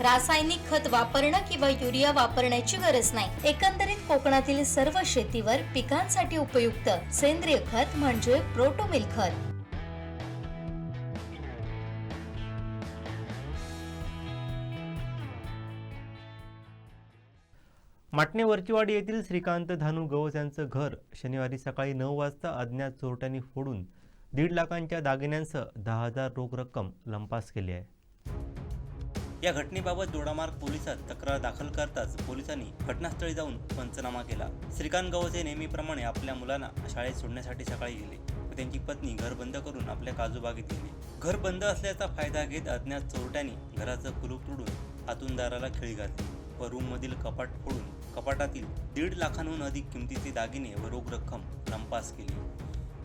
रासायनिक खत वापरणं किंवा युरिया वापरण्याची गरज नाही. एकंदरीत कोकणातील सर्व शेतीवर पिकांसाठी उपयुक्त सेंद्रिय खत म्हणजे प्रोटोमिल खत. माटणे वरचीवाडी येथील श्रीकांत धानू गवस यांचं घर शनिवारी सकाळी नऊ वाजता अज्ञात चोरट्यांनी फोडून दीड लाखांच्या दागिन्यांसह दहा हजार रोख रक्कम लंपास केली आहे. या घटनेबाबत दोडामार्ग पोलिसात तक्रार दाखल करताच पोलिसांनी घटनास्थळी जाऊन पंचनामा केला. श्रीकांत गवसे नेहमीप्रमाणे आपल्या मुलांना शाळेत सोडण्यासाठी सकाळी गेले व त्यांची पत्नी घर बंद करून आपल्या काजूबागेत गेली. घर बंद असल्याचा फायदा घेत अज्ञात चोरट्यांनी घराचं कुलूप तोडून आतून दाराला खिळी घातली व रूममधील कपाट फोडून कपाटातील दीड लाखांहून अधिक किमतीचे दागिने व रोख रक्कम रंपास केली.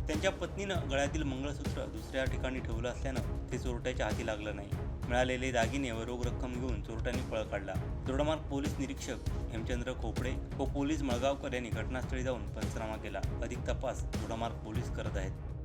त्यांच्या पत्नीनं गळ्यातील मंगळसूत्र दुसऱ्या ठिकाणी ठेवलं असल्यानं ते चोरट्याच्या हाती लागलं नाही. मिळालेले दागिने व रोख रक्कम घेऊन चोरट्यांनी पळ काढला. दोडामार्ग पोलीस निरीक्षक हेमचंद्र खोपडे व पोलीस मळगावकर यांनी घटनास्थळी जाऊन पंचनामा केला. अधिक तपास दोडामार्ग पोलीस करत आहेत.